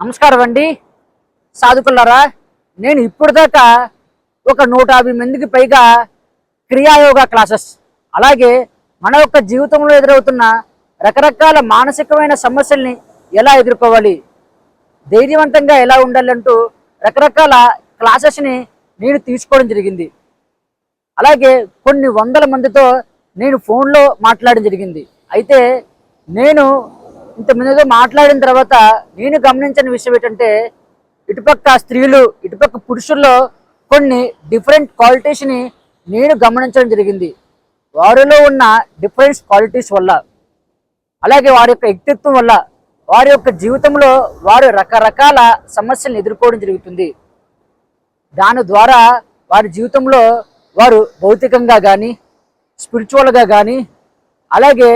నమస్కారం అండి. సాధుకులారా నేను ఇప్పుడు దాకా ఒక నూట యాభై మందికి పైగా క్రియాయోగా క్లాసెస్ అలాగే మన యొక్క జీవితంలో ఎదురవుతున్న రకరకాల మానసికమైన సమస్యల్ని ఎలా ఎదుర్కోవాలి ధైర్యవంతంగా ఎలా ఉండాలంటూ రకరకాల క్లాసెస్ని నేను తీసుకోవడం జరిగింది. అలాగే కొన్ని వందల మందితో నేను ఫోన్లో మాట్లాడడం జరిగింది. అయితే నేను ఇంతమందితో మాట్లాడిన తర్వాత నేను గమనించిన విషయం ఏంటంటే ఇటుపక్క స్త్రీలు ఇటుపక్క పురుషుల్లో కొన్ని డిఫరెంట్ క్వాలిటీస్ని నేను గమనించడం జరిగింది. వారిలో ఉన్న డిఫరెంట్ క్వాలిటీస్ వల్ల అలాగే వారి యొక్క వ్యక్తిత్వం వల్ల వారి యొక్క జీవితంలో వారు రకరకాల సమస్యలను ఎదుర్కోవడం జరుగుతుంది. దాని ద్వారా వారి జీవితంలో వారు భౌతికంగా కానీ స్పిరిచువల్గా కానీ అలాగే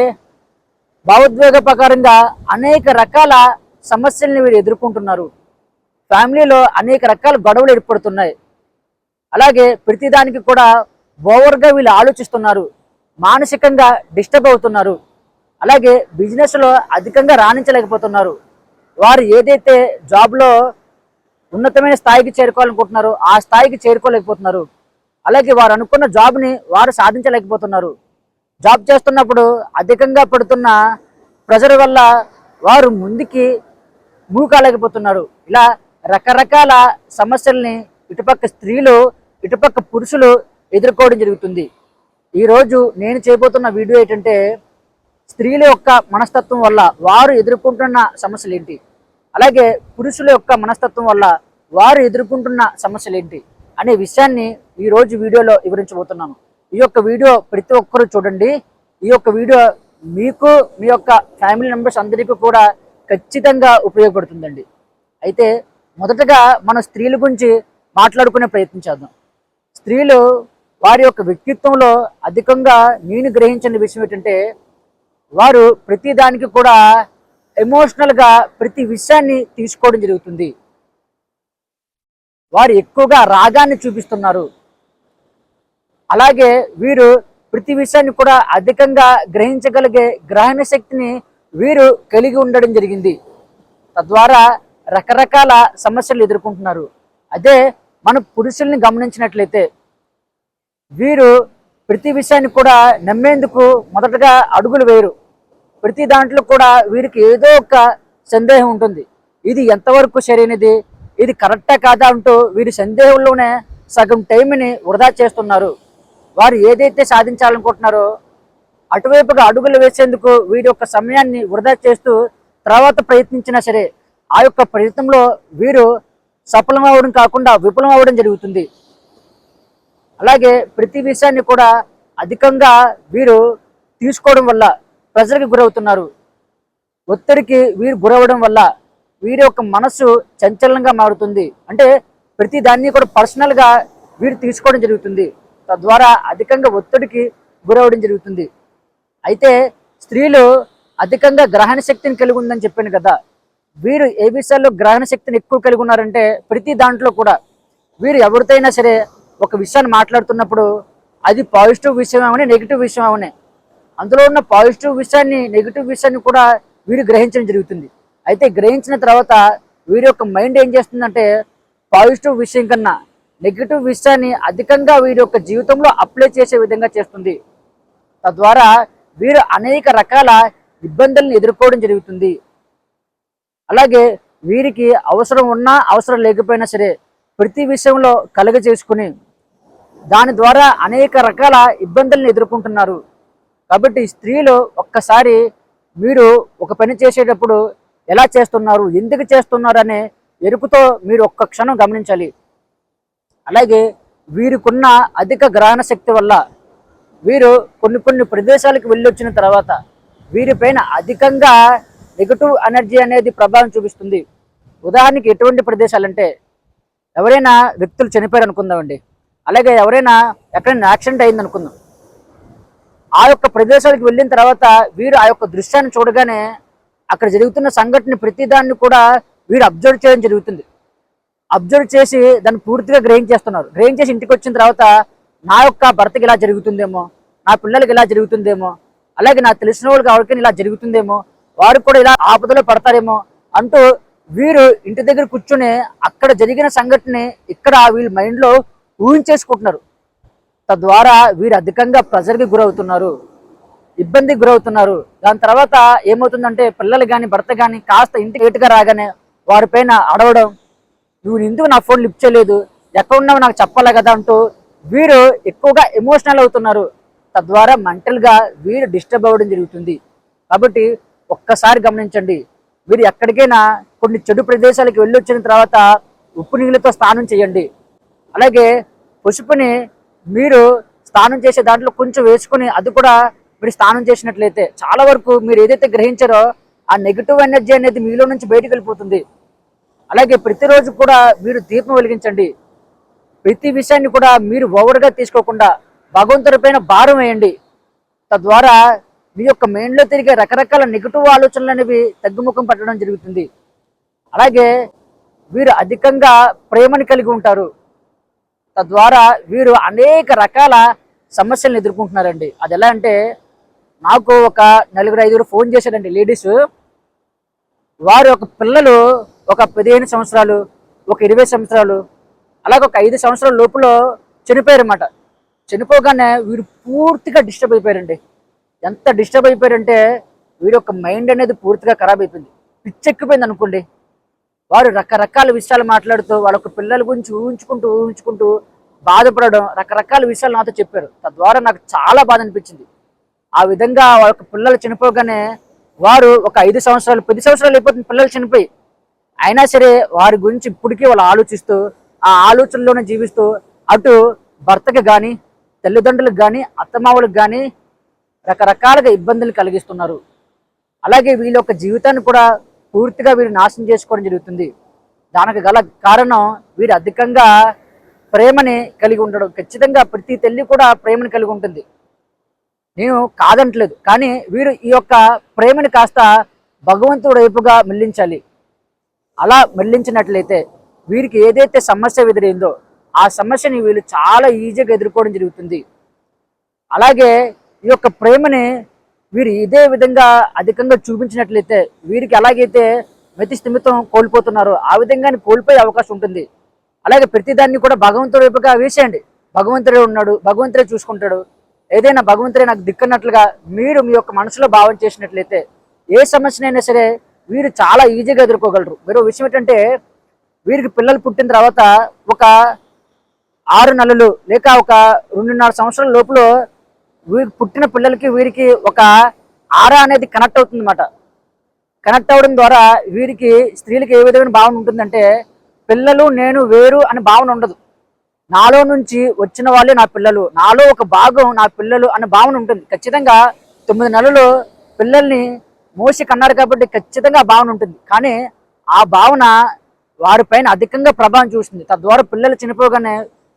భావోద్వేగ ప్రకారంగా అనేక రకాల సమస్యల్ని వీరు ఎదుర్కొంటున్నారు. ఫ్యామిలీలో అనేక రకాల గొడవలు ఏర్పడుతున్నాయి. అలాగే ప్రతిదానికి కూడా ఓవర్గా వీళ్ళు ఆలోచిస్తున్నారు. మానసికంగా డిస్టర్బ్ అవుతున్నారు. అలాగే బిజినెస్లో అధికంగా రాణించలేకపోతున్నారు. వారు ఏదైతే జాబ్లో ఉన్నతమైన స్థాయికి చేరుకోవాలనుకుంటున్నారో ఆ స్థాయికి చేరుకోలేకపోతున్నారు. అలాగే వారు అనుకున్న జాబ్ని వారు సాధించలేకపోతున్నారు. జాబ్ చేస్తున్నప్పుడు అధికంగా పడుతున్న ప్రెజర్ వల్ల వారు ముందుకి మూవ్ కాలేకపోతున్నారు ఇలా రకరకాల సమస్యల్ని ఇటుపక్క స్త్రీలు ఇటుపక్క పురుషులు ఎదుర్కోవడం జరుగుతుంది. ఈరోజు నేను చేయబోతున్న వీడియో ఏంటంటే స్త్రీల యొక్క మనస్తత్వం వల్ల వారు ఎదుర్కొంటున్న సమస్యలు ఏంటి అలాగే పురుషుల యొక్క మనస్తత్వం వల్ల వారు ఎదుర్కొంటున్న సమస్యలు ఏంటి అనే విషయాన్ని ఈరోజు వీడియోలో వివరించబోతున్నాను. ఈ యొక్క వీడియో ప్రతి ఒక్కరూ చూడండి. ఈ యొక్క వీడియో మీకు మీ యొక్క ఫ్యామిలీ మెంబర్స్ అందరికీ కూడా ఖచ్చితంగా ఉపయోగపడుతుందండి. అయితే మొదటగా మనం స్త్రీల గురించి మాట్లాడుకునే ప్రయత్నం చేద్దాం. స్త్రీలు వారి యొక్క వ్యక్తిత్వంలో అధికంగా నేను గ్రహించిన విషయం ఏంటంటే వారు ప్రతి దానికి కూడా ఎమోషనల్గా ప్రతి విషయాన్ని తీసుకోవడం జరుగుతుంది. వారు ఎక్కువగా రాగాన్ని చూపిస్తున్నారు. అలాగే వీరు ప్రతి విషయాన్ని కూడా అధికంగా గ్రహించగలిగే గ్రహణ శక్తిని వీరు కలిగి ఉండడం జరిగింది. తద్వారా రకరకాల సమస్యలు ఎదుర్కొంటున్నారు. అదే మన పురుషుల్ని గమనించినట్లయితే వీరు ప్రతి విషయాన్ని కూడా నమ్మేందుకు మొదటగా అడుగులు వేయరు. ప్రతి దాంట్లో కూడా వీరికి ఏదో ఒక సందేహం ఉంటుంది. ఇది ఎంతవరకు సరైనది? ఇది కరెక్టా కాదా అంటూ వీరి సందేహంలోనే సగం టైంని వృధా చేస్తున్నారు. వారు ఏదైతే సాధించాలనుకుంటున్నారో అటువైపుగా అడుగులు వేసేందుకు వీరి యొక్క సమయాన్ని వృధా చేస్తూ తర్వాత ప్రయత్నించినా సరే ఆ యొక్క ప్రయత్నంలో వీరు సఫలం అవ్వడం కాకుండా విఫలం అవ్వడం జరుగుతుంది. అలాగే ప్రతి విషయాన్ని కూడా అధికంగా వీరు తీసుకోవడం వల్ల ప్రజలకు గురవుతున్నారు. ఒత్తిడికి వీరు గురవడం వల్ల వీరి యొక్క మనస్సు చంచలంగా మారుతుంది. అంటే ప్రతి దాన్ని కూడా పర్సనల్గా వీరు తీసుకోవడం జరుగుతుంది. తద్వారా అధికంగా ఒత్తిడికి గురవడం జరుగుతుంది. అయితే స్త్రీలు అధికంగా గ్రహణ శక్తిని కలిగి ఉందని చెప్పాను కదా. వీరు ఏ విషయాల్లో గ్రహణ శక్తిని ఎక్కువ కలిగి ఉన్నారంటే ప్రతి దాంట్లో కూడా. వీరు ఎవరితోనైనా సరే ఒక విషయాన్ని మాట్లాడుతున్నప్పుడు అది పాజిటివ్ విషయం అవని నెగిటివ్ విషయం అవనే. అందులో ఉన్న పాజిటివ్ విషయాన్ని నెగిటివ్ విషయాన్ని కూడా వీరు గ్రహించడం జరుగుతుంది. అయితే గ్రహించిన తర్వాత వీరి యొక్క మైండ్ ఏం చేస్తుందంటే పాజిటివ్ విషయం కన్నా నెగిటివ్ విషయాన్ని అధికంగా వీరి యొక్క జీవితంలో అప్లై చేసే విధంగా చేస్తుంది. తద్వారా వీరు అనేక రకాల ఇబ్బందులను ఎదుర్కోవడం జరుగుతుంది. అలాగే వీరికి అవసరం ఉన్నా అవసరం లేకపోయినా సరే ప్రతి విషయంలో కలుగ చేసుకుని దాని ద్వారా అనేక రకాల ఇబ్బందులను ఎదుర్కొంటున్నారు. కాబట్టి స్త్రీలు ఒక్కసారి మీరు ఒక పని చేసేటప్పుడు ఎలా చేస్తున్నారు ఎందుకు చేస్తున్నారు అనే ఎరుపుతో మీరు ఒక్క క్షణం గమనించాలి. అలాగే వీరికున్న అధిక గ్రహణ శక్తి వల్ల వీరు కొన్ని కొన్ని ప్రదేశాలకు వెళ్ళొచ్చిన తర్వాత వీరిపైన అధికంగా నెగటివ్ ఎనర్జీ అనేది ప్రభావం చూపిస్తుంది. ఉదాహరణకి ఎటువంటి ప్రదేశాలంటే ఎవరైనా వ్యక్తులు చనిపోయారు అనుకుందామండి. అలాగే ఎవరైనా ఎక్కడైనా యాక్సిడెంట్ అయింది అనుకుందాం. ఆ యొక్క ప్రదేశాలకు వెళ్ళిన తర్వాత వీరు ఆ యొక్క దృశ్యాన్ని చూడగానే అక్కడ జరుగుతున్న సంఘటన ప్రతిదాన్ని కూడా వీరు అబ్జర్వ్ చేయడం జరుగుతుంది. అబ్జర్వ్ చేసి దాన్ని పూర్తిగా గ్రహించేస్తున్నారు గ్రహించేసి ఇంటికి వచ్చిన తర్వాత నా యొక్క భర్తకి ఇలా జరుగుతుందేమో నా పిల్లలకి ఇలా జరుగుతుందేమో అలాగే నాకు తెలిసిన వాళ్ళకి ఎవరికైనా ఇలా జరుగుతుందేమో వారు కూడా ఇలా ఆపదలో పడతారేమో అంటూ వీరు ఇంటి దగ్గర కూర్చొని అక్కడ జరిగిన సంఘటనని ఇక్కడ వీళ్ళ మైండ్లో ఊహించేసుకుంటున్నారు. తద్వారా వీరు అధికంగా ప్రెజర్కి గురవుతున్నారు ఇబ్బందికి గురవుతున్నారు. దాని తర్వాత ఏమవుతుందంటే పిల్లలు కానీ భర్త కానీ కాస్త ఇంటికి లేటుగా రాగానే వారిపైన అడవడం నువ్వు ఎందుకు నా ఫోన్ లిఫ్ట్ చేయలేదు? ఎక్కడ ఉన్నావు? నాకు చెప్పాలి కదా అంటూ వీరు ఎక్కువగా ఎమోషనల్ అవుతున్నారు. తద్వారా మెంటల్గా వీరు డిస్టర్బ్ అవ్వడం జరుగుతుంది. కాబట్టి ఒక్కసారి గమనించండి. వీరు ఎక్కడికైనా కొన్ని చెడు ప్రదేశాలకు వెళ్ళి వచ్చిన తర్వాత ఉప్పు నీళ్ళతో స్నానం చేయండి. అలాగే పసుపుని మీరు స్నానం చేసే దాంట్లో కొంచెం వేసుకొని అది కూడా మీరు స్నానం చేసినట్లయితే చాలా వరకు మీరు ఏదైతే గ్రహించారో ఆ నెగిటివ్ ఎనర్జీ అనేది మీలో నుంచి బయటకు వెళ్ళిపోతుంది. అలాగే ప్రతిరోజు కూడా మీరు దీపం వెలిగించండి. ప్రతి విషయాన్ని కూడా మీరు ఓవర్గా తీసుకోకుండా భగవంతుడి పైన భారం వేయండి. తద్వారా మీ యొక్క మెయిన్లో తిరిగే రకరకాల నెగిటివ్ ఆలోచనలు అనేవి తగ్గుముఖం పట్టడం జరుగుతుంది. అలాగే వీరు అధికంగా ప్రేమని కలిగి ఉంటారు. తద్వారా వీరు అనేక రకాల సమస్యలను ఎదుర్కొంటున్నారండి. అది ఎలా అంటే నాకు ఒక నలుగురు ఐదుగురు ఫోన్ చేశారండి లేడీస్. వారు ఒక పిల్లలు ఒక పదిహేను సంవత్సరాలు ఒక ఇరవై సంవత్సరాలు అలాగే ఒక ఐదు సంవత్సరాల లోపల చనిపోయారన్నమాట. చనిపోగానే వీరు పూర్తిగా డిస్టర్బ్ అయిపోయారండి. ఎంత డిస్టర్బ్ అయిపోయారంటే వీరి యొక్క మైండ్ అనేది పూర్తిగా ఖరాబ్ అయిపోయింది. పిచ్చెక్కిపోయింది అనుకోండి. వారు రకరకాల విషయాలు మాట్లాడుతూ వాళ్ళ యొక్క పిల్లల గురించి ఊహించుకుంటూ ఊహించుకుంటూ బాధపడడం రకరకాల విషయాలు నాతో చెప్పారు. తద్వారా నాకు చాలా బాధ అనిపించింది. ఆ విధంగా వాళ్ళ పిల్లలు చనిపోగానే వారు ఒక ఐదు సంవత్సరాలు పది సంవత్సరాలు అయిపోతుంది పిల్లలు చనిపోయి. అయినా సరే వారి గురించి ఇప్పటికీ వాళ్ళు ఆలోచిస్తూ ఆ ఆలోచనలోనే జీవిస్తూ అటు భర్తకి కానీ తల్లిదండ్రులకు కానీ అత్తమావులకు కానీ రకరకాలుగా ఇబ్బందులు కలిగిస్తున్నారు. అలాగే వీళ్ళ యొక్క జీవితాన్ని కూడా పూర్తిగా వీరు నాశనం చేసుకోవడం జరుగుతుంది. దానికి గల కారణం వీరు అధికంగా ప్రేమని కలిగి ఉండడం ఖచ్చితంగా ప్రతి తల్లి కూడా ప్రేమని కలిగి ఉంటుంది. నేను కాదంటలేదు కానీ వీరు ఈ యొక్క ప్రేమని కాస్త భగవంతుడు వైపుగా మిల్లించాలి. అలా మళ్ళించినట్లయితే వీరికి ఏదైతే సమస్య ఎదురైందో ఆ సమస్యని వీళ్ళు చాలా ఈజీగా ఎదుర్కోవడం జరుగుతుంది. అలాగే ఈ యొక్క ప్రేమని వీరు ఇదే విధంగా అధికంగా చూపించినట్లయితే వీరికి ఎలాగైతే మతి స్థిమితం కోల్పోతున్నారో ఆ విధంగానే కోల్పోయే అవకాశం ఉంటుంది. అలాగే ప్రతిదాన్ని కూడా భగవంతుడి వైపుగా వేసేయండి. భగవంతుడే ఉన్నాడు భగవంతుడే చూసుకుంటాడు. ఏదైనా భగవంతుడే నాకు దిక్కన్నట్లుగా మీరు మీ యొక్క మనసులో భావం చేసినట్లయితే ఏ సమస్యనైనా సరే వీరు చాలా ఈజీగా ఎదుర్కోగలరు. మరో విషయం ఏంటంటే వీరికి పిల్లలు పుట్టిన తర్వాత ఒక ఆరు నెలలు లేక ఒక రెండున్నర సంవత్సరాల లోపల వీరికి పుట్టిన పిల్లలకి వీరికి ఒక ఆరా అనేది కనెక్ట్ అవుతుంది అన్నమాట కనెక్ట్ అవ్వడం ద్వారా వీరికి స్త్రీలకి ఏ విధమైన భావన ఉంటుందంటే పిల్లలు నేను వేరు అనే భావన ఉండదు. నాలో నుంచి వచ్చిన వాళ్ళే నా పిల్లలు. నాలో ఒక భాగం నా పిల్లలు అనే భావన ఉంటుంది. ఖచ్చితంగా తొమ్మిది నెలలు పిల్లల్ని మోసి కన్నాడు కాబట్టి ఖచ్చితంగా భావన ఉంటుంది. కానీ ఆ భావన వారిపైన అధికంగా ప్రభావం చూస్తుంది. తద్వారా పిల్లలు చనిపోగానే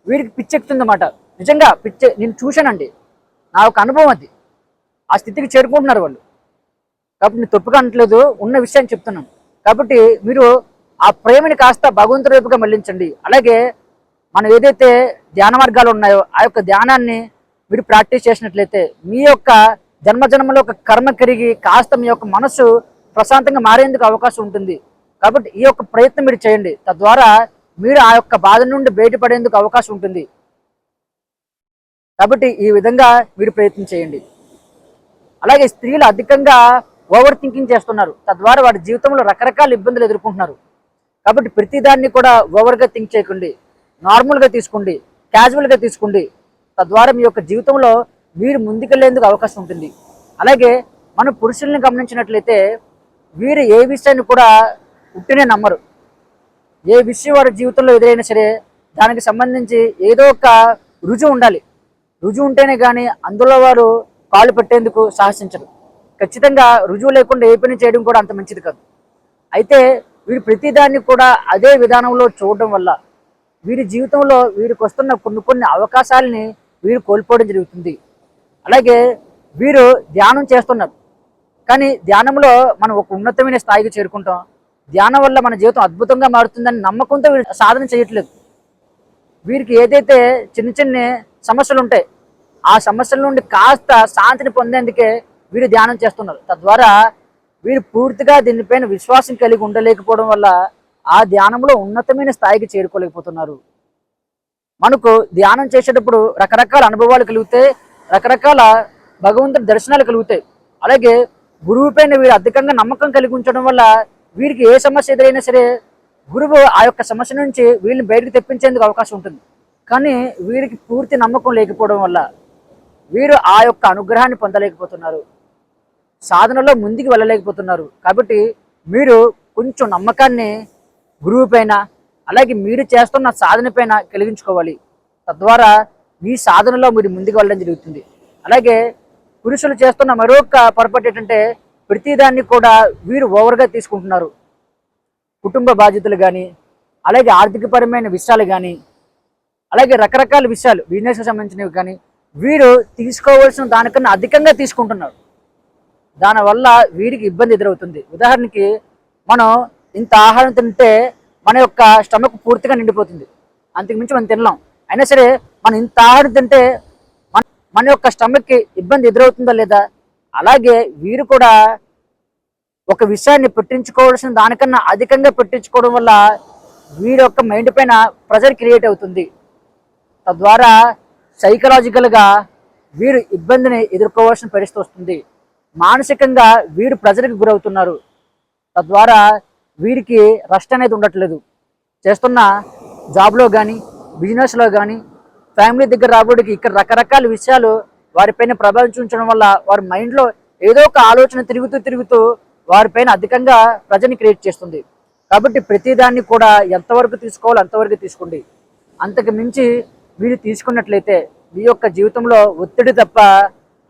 వీరికి పిచ్చెక్కుతుందన్నమాట. నిజంగా పిచ్చె నేను చూశానండి. నా ఒక అనుభవం అది. ఆ స్థితికి చేరుకుంటున్నారు వాళ్ళు. కాబట్టి నేను తప్పుగా అనట్లేదు. ఉన్న విషయాన్ని చెప్తున్నాను. కాబట్టి మీరు ఆ ప్రేమని కాస్త భగవంతుడి వైపుగా మళ్ళించండి అలాగే మనం ఏదైతే ధ్యాన మార్గాలు ఉన్నాయో ఆ యొక్క ధ్యానాన్ని మీరు ప్రాక్టీస్ చేసినట్లయితే మీ యొక్క జన్మజన్మలో ఒక కర్మ కరిగి కాస్త మీ యొక్క మనసు ప్రశాంతంగా మారేందుకు అవకాశం ఉంటుంది. కాబట్టి ఈ యొక్క ప్రయత్నం మీరు చేయండి. తద్వారా మీరు ఆ యొక్క బాధ నుండి బయటపడేందుకు అవకాశం ఉంటుంది. కాబట్టి ఈ విధంగా మీరు ప్రయత్నం చేయండి. అలాగే స్త్రీలు అధికంగా ఓవర్ థింకింగ్ చేస్తున్నారు. తద్వారా వారి జీవితంలో రకరకాల ఇబ్బందులు ఎదుర్కొంటున్నారు. కాబట్టి ప్రతిదాన్ని కూడా ఓవర్గా థింక్ చేయకండి. నార్మల్గా తీసుకోండి. క్యాజువల్గా తీసుకోండి. తద్వారా మీ యొక్క జీవితంలో వీరు ముందుకెళ్ళేందుకు అవకాశం ఉంటుంది. అలాగే మన పురుషుల్ని గమనించినట్లయితే వీరు ఏ విషయాన్ని కూడా ఉట్టినే నమ్మరు. ఏ విషయం వారి జీవితంలో ఎదురైనా సరే దానికి సంబంధించి ఏదో ఒక రుజువు ఉండాలి. రుజువు ఉంటేనే కానీ అందులో వారు కాలు పెట్టేందుకు సాహసించరు. ఖచ్చితంగా రుజువు లేకుండా ఏ పని చేయడం కూడా అంత మంచిది కాదు. అయితే వీరు ప్రతిదాన్ని కూడా అదే విధానంలో చూడడం వల్ల వీరి జీవితంలో వీరికి వస్తున్న కొన్ని కొన్ని అవకాశాలని వీరు కోల్పోవడం జరుగుతుంది. అలాగే వీరు ధ్యానం చేస్తున్నారు. కానీ ధ్యానంలో మనం ఒక ఉన్నతమైన స్థాయికి చేరుకుంటాం. ధ్యానం వల్ల మన జీవితం అద్భుతంగా మారుతుందని నమ్మకంతో వీరు సాధన చేయట్లేదు. వీరికి ఏదైతే చిన్న చిన్న సమస్యలు ఉంటాయి ఆ సమస్యల నుండి కాస్త శాంతిని పొందేందుకే వీరు ధ్యానం చేస్తున్నారు. తద్వారా వీరు పూర్తిగా దీనిపైన విశ్వాసం కలిగి ఉండలేకపోవడం వల్ల ఆ ధ్యానంలో ఉన్నతమైన స్థాయికి చేరుకోలేకపోతున్నారు. మనకు ధ్యానం చేసేటప్పుడు రకరకాల అనుభవాలు కలిగితే రకరకాల భగవంతుడి దర్శనాలు కలుగుతాయి. అలాగే గురువు పైన వీరు అధికంగా నమ్మకం కలిగి ఉంచడం వల్ల వీరికి ఏ సమస్య ఎదురైనా సరే గురువు ఆ యొక్క సమస్య నుంచి వీళ్ళని బయటకు తెప్పించేందుకు అవకాశం ఉంటుంది. కానీ వీరికి పూర్తి నమ్మకం లేకపోవడం వల్ల వీరు ఆ యొక్క అనుగ్రహాన్ని పొందలేకపోతున్నారు. సాధనలో ముందుకు వెళ్ళలేకపోతున్నారు. కాబట్టి మీరు కొంచెం నమ్మకాన్ని గురువు పైన అలాగే మీరు చేస్తున్న సాధన పైన కలిగించుకోవాలి. తద్వారా మీ సాధనలో మీరు ముందుకు వెళ్ళడం జరుగుతుంది. అలాగే పురుషులు చేస్తున్న మరొక పొరపాటు ఏంటంటే ప్రతిదాన్ని కూడా వీరు ఓవర్గా తీసుకుంటున్నారు. కుటుంబ బాధ్యతలు కానీ అలాగే ఆర్థికపరమైన విషయాలు కానీ అలాగే రకరకాల విషయాలు బిజినెస్కి సంబంధించినవి కానీ వీరు తీసుకోవాల్సిన దానికన్నా అధికంగా తీసుకుంటున్నారు. దానివల్ల వీరికి ఇబ్బంది ఎదురవుతుంది. ఉదాహరణకి మనం ఇంత ఆహారం తింటే మన యొక్క స్టమక్ పూర్తిగా నిండిపోతుంది. అంతకుమించి మనం తినలేం. అయినా సరే మనం ఇంత ఆహారం తింటే మన మన యొక్క స్టమక్కి ఇబ్బంది ఎదురవుతుందా లేదా? అలాగే వీరు కూడా ఒక విషయాన్ని పెట్టించుకోవాల్సిన దానికన్నా అధికంగా పెట్టించుకోవడం వల్ల వీరి యొక్క మైండ్ పైన ప్రెజర్ క్రియేట్ అవుతుంది. తద్వారా సైకలాజికల్గా వీరు ఇబ్బందిని ఎదుర్కోవాల్సిన పరిస్థితి వస్తుంది. మానసికంగా వీరు ప్రెజర్కి గురవుతున్నారు. తద్వారా వీరికి రెస్ట్ అనేది ఉండట్లేదు. చేస్తున్న జాబ్లో కానీ బిజినెస్లో కానీ ఫ్యామిలీ దగ్గర రాబోడికి ఇక్కడ రకరకాల విషయాలు వారిపైన ప్రభావం చూపించడం వల్ల వారి మైండ్లో ఏదో ఒక ఆలోచన తిరుగుతూ తిరుగుతూ వారిపైన అధికంగా ప్రజని క్రియేట్ చేస్తుంది. కాబట్టి ప్రతిదాన్ని కూడా ఎంతవరకు తీసుకోవాలో అంతవరకు తీసుకోండి. అంతకు మించి మీరు తీసుకున్నట్లయితే మీ యొక్క జీవితంలో ఒత్తిడి తప్ప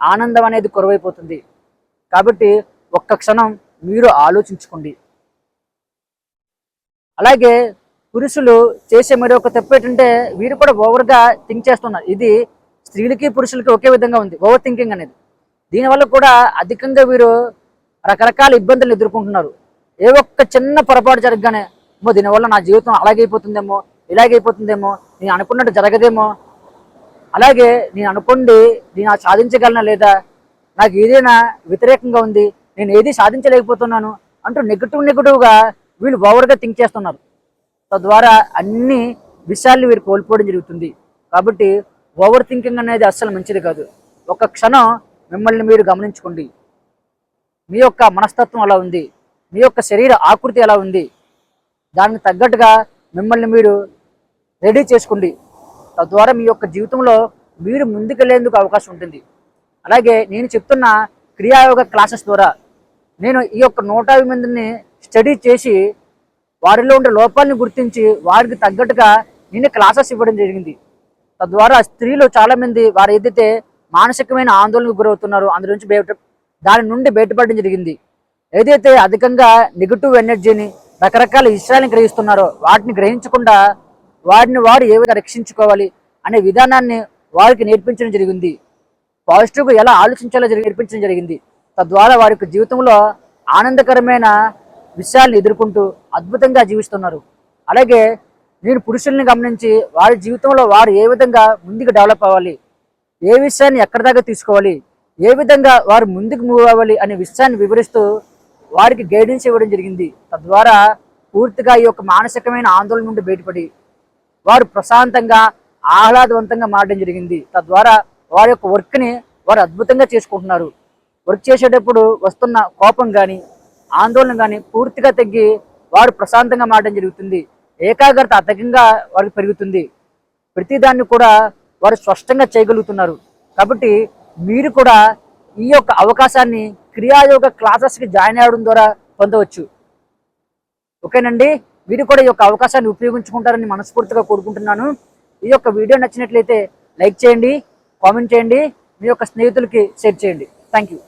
ఆనందం అనేది కొరవైపోతుంది. కాబట్టి ఒక్క క్షణం మీరు ఆలోచించుకోండి. అలాగే పురుషులు చేసే మరి ఒక తప్పు ఏంటంటే వీరు కూడా ఓవర్గా థింక్ చేస్తున్నారు. ఇది స్త్రీలకి పురుషులకి ఒకే విధంగా ఉంది. ఓవర్ థింకింగ్ అనేది. దీనివల్ల కూడా అధికంగా వీరు రకరకాల ఇబ్బందులు ఎదుర్కొంటున్నారు. ఏ ఒక్క చిన్న పొరపాటు జరగగానే ఏమో దీనివల్ల నా జీవితం అలాగైపోతుందేమో ఇలాగైపోతుందేమో నేను అనుకున్నట్టు జరగదేమో. అలాగే నేను అనుకోండి నేను సాధించగలనా లేదా? నాకు ఏదైనా వ్యతిరేకంగా ఉంది నేను ఏది సాధించలేకపోతున్నాను అంటూ నెగిటివ్ నెగిటివ్గా వీళ్ళు ఓవర్గా థింక్ చేస్తున్నారు. తద్వారా అన్ని విషయాలు వీరు కోల్పోవడం జరుగుతుంది. కాబట్టి ఓవర్ థింకింగ్ అనేది అస్సలు మంచిది కాదు. ఒక క్షణం మిమ్మల్ని మీరు గమనించుకోండి. మీ యొక్క మనస్తత్వం అలా ఉంది. మీ యొక్క శరీర ఆకృతి ఎలా ఉంది. దానికి తగ్గట్టుగా మిమ్మల్ని మీరు రెడీ చేసుకోండి. తద్వారా మీ యొక్క జీవితంలో మీరు ముందుకెళ్ళేందుకు అవకాశం ఉంటుంది. అలాగే నేను చెప్తున్న క్రియాయోగ క్లాసెస్ ద్వారా నేను ఈ యొక్క నూట యాభై మందిని స్టడీ చేసి వారిలో ఉండే లోపాలను గుర్తించి వారికి తగ్గట్టుగా నేను క్లాసెస్ ఇవ్వడం జరిగింది. తద్వారా స్త్రీలు చాలామంది వారు ఏదైతే మానసికమైన ఆందోళనకు గురవుతున్నారో అందు నుంచి బయట దాని నుండి బయటపడడం జరిగింది. ఏదైతే అధికంగా నెగిటివ్ ఎనర్జీని రకరకాల విషయాలను గ్రహిస్తున్నారో వాటిని గ్రహించకుండా వారిని వారు ఏ విధంగా రక్షించుకోవాలి అనే విధానాన్ని వారికి నేర్పించడం జరిగింది. పాజిటివ్గా ఎలా ఆలోచించాలో జరిగి నేర్పించడం జరిగింది. తద్వారా వారి యొక్క జీవితంలో ఆనందకరమైన విషయాలను ఎదుర్కొంటూ అద్భుతంగా జీవిస్తున్నారు. అలాగే నేను పురుషుల్ని గమనించి వారి జీవితంలో వారు ఏ విధంగా ముందుకు డెవలప్ అవ్వాలి ఏ విషయాన్ని ఎక్కడి దాకా తీసుకోవాలి ఏ విధంగా వారు ముందుకు మూవ్ అవ్వాలి అనే విషయాన్ని వివరిస్తూ వారికి గైడెన్స్ ఇవ్వడం జరిగింది. తద్వారా పూర్తిగా ఈ యొక్క మానసికమైన ఆందోళన నుండి బయటపడి వారు ప్రశాంతంగా ఆహ్లాదవంతంగా మారడం జరిగింది. తద్వారా వారి యొక్క వర్క్ని వారు అద్భుతంగా చేసుకుంటున్నారు. వర్క్ చేసేటప్పుడు వస్తున్న కోపం కానీ ఆందోళన కానీ పూర్తిగా తగ్గి వారు ప్రశాంతంగా మారడం జరుగుతుంది. ఏకాగ్రత అధికంగా వారికి పెరుగుతుంది. ప్రతిదాన్ని కూడా వారు స్పష్టంగా చేయగలుగుతున్నారు. కాబట్టి మీరు కూడా ఈ యొక్క అవకాశాన్ని క్రియాయోగ క్లాసెస్కి జాయిన్ అవ్వడం ద్వారా పొందవచ్చు. ఓకేనండి? మీరు కూడా ఈ యొక్క అవకాశాన్ని ఉపయోగించుకుంటారని మనస్ఫూర్తిగా కోరుకుంటున్నాను. ఈ యొక్క వీడియో నచ్చినట్లయితే లైక్ చేయండి కామెంట్ చేయండి మీ యొక్క స్నేహితులకి షేర్ చేయండి. Thank you